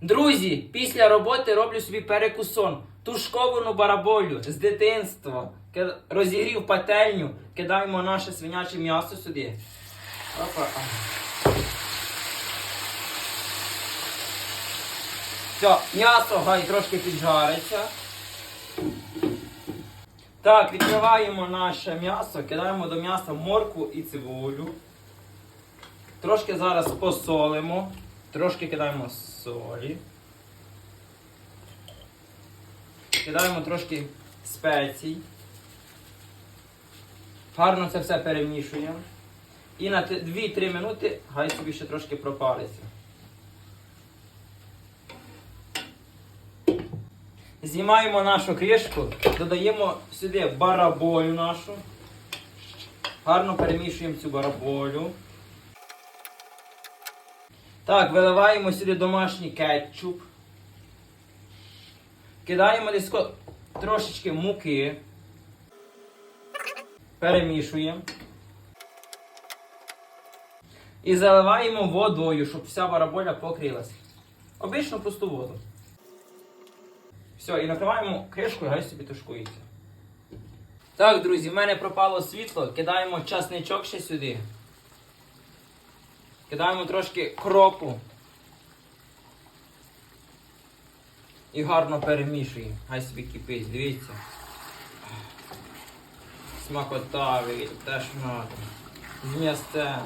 Друзі, після роботи роблю собі перекусон. Тушковану бараболю з дитинства. Розігрів пательню, кидаємо наше свиняче м'ясо сюди. Опа. Все, м'ясо хай трошки піджариться. Так, відкриваємо наше м'ясо, кидаємо до м'яса моркву і цибулю. Трошки зараз посолимо. Трошки кидаємо солі. Кидаємо трошки спецій. Гарно це все перемішуємо. І на 2-3 минути хай собі ще трошки пропариться. Знімаємо нашу кришку, додаємо сюди бараболю нашу. Гарно перемішуємо цю бараболю. Так, виливаємо сюди домашній кетчуп. Кидаємо десь трошечки муки. Перемішуємо. І заливаємо водою, щоб вся бараболя покрилась. Обичну пусту воду. Все, і накриваємо кришкою, хай собі тушкується. Так, друзі, в мене пропало світло. Кидаємо часничок ще сюди. Кидаємо трошки кропу. І гарно перемішуємо. Хай собі кипить, дивіться. Смакота, теж надо. З м'ясцем.